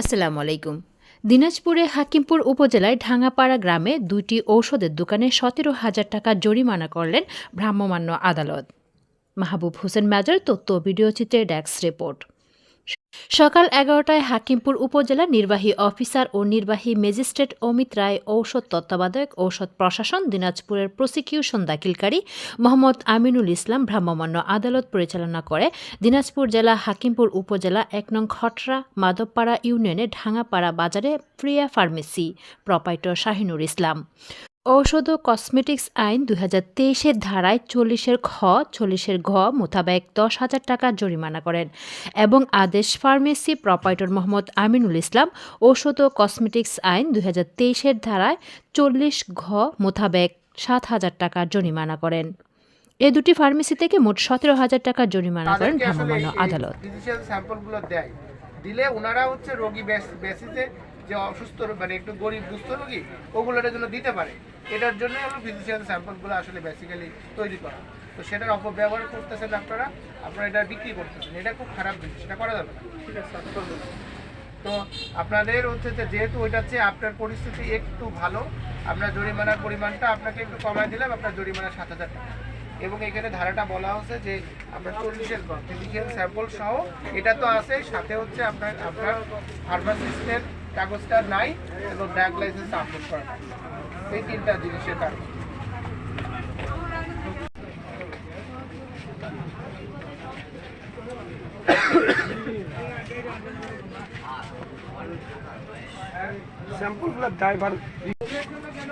আসসালামু আলাইকুম। দিনাজপুরে হাকিমপুর উপজেলায় ঢাঙ্গাপাড়া গ্রামে দুইটি ঔষধের দোকানে সতেরো হাজার টাকা জরিমানা করলেন ভ্রাম্যমান্য আদালত। মাহবুব হোসেন মেজর তথ্য ভিডিও ভিডিওচিত্রে ডেস্ক রিপোর্ট। সকাল এগারোটায় হাকিমপুর উপজেলা নির্বাহী অফিসার ও নির্বাহী ম্যাজিস্ট্রেট অমিত রায় ঔষধ তত্ত্বাবধায়ক, ঔষধ প্রশাসন, দিনাজপুরের প্রসিকিউশন দাখিলকারী মোহাম্মদ আমিনুল ইসলাম ভ্রাম্যমাণ আদালত পরিচালনা করে। দিনাজপুর জেলা হাকিমপুর উপজেলা এক নং খটরা, মাধবপাড়া ইউনিয়নে ঢাঙ্গাপাড়া বাজারে প্রিয়া ফার্মেসি প্রপাইটর শাহিনুর ইসলাম। ঔষধ ও কসমেটিক্স আইন দুই হাজার তেইশের ধারায় চল্লিশের খ চল্লিশের ঘ মোতাবেক দশ হাজার টাকা জরিমানা করেন এবং আদেশ ফার্মেসি প্রপাইটর মোহাম্মদ আমিনুল ইসলাম ঔষধ ও কসমেটিক্স আইন দুই হাজার তেইশের ধারায় চল্লিশ ঘ মোতাবেক সাত হাজার টাকা জরিমানা করেন। এ দুটি ফার্মেসি থেকে মোট সতেরো হাজার টাকা জরিমানা করেন ভ্রাম্যমাণ আদালত। দিলে ওনারা হচ্ছে রোগী বেস- বেসিসে যে অসুস্থ মানে একটু গরিব দুস্থ রোগী ওগুলোর জন্য দিতে পারে। এটার জন্য হলো ফিজিশিয়াল স্যাম্পলগুলো আসলে বেসিক্যালি তৈরি করা। তো সেটার অপব্যবহার করতেছেন আপনারা আপনারা এটা বিক্রি করতেছেন। এটা খুব খারাপ জিনিস এটা করা যাবে না। তো আপনাদের হচ্ছে যে যেহেতু ওইটার চেয়ে আপনার পরিস্থিতি একটু ভালো আপনার জরিমানার পরিমাণটা আপনাকে একটু কমায় দিলাম আপনার জরিমানা সাত হাজার টাকা। এবং এখানে ধারাটা বলা হচ্ছে যে আপনার চল্লিশের ফিজিক্যাল স্যাম্পল সহ এটা তো আছে সাথে হচ্ছে আপনার আপনার ফার্মাসিস্টের কাগজটা নাই এবং ব্যাগ লাইসেন্স আপলোড করা নাই। এই তিনটা জিনিসের কারণে স্যাম্পলগুলো ড্রাইভার নিজের জন্য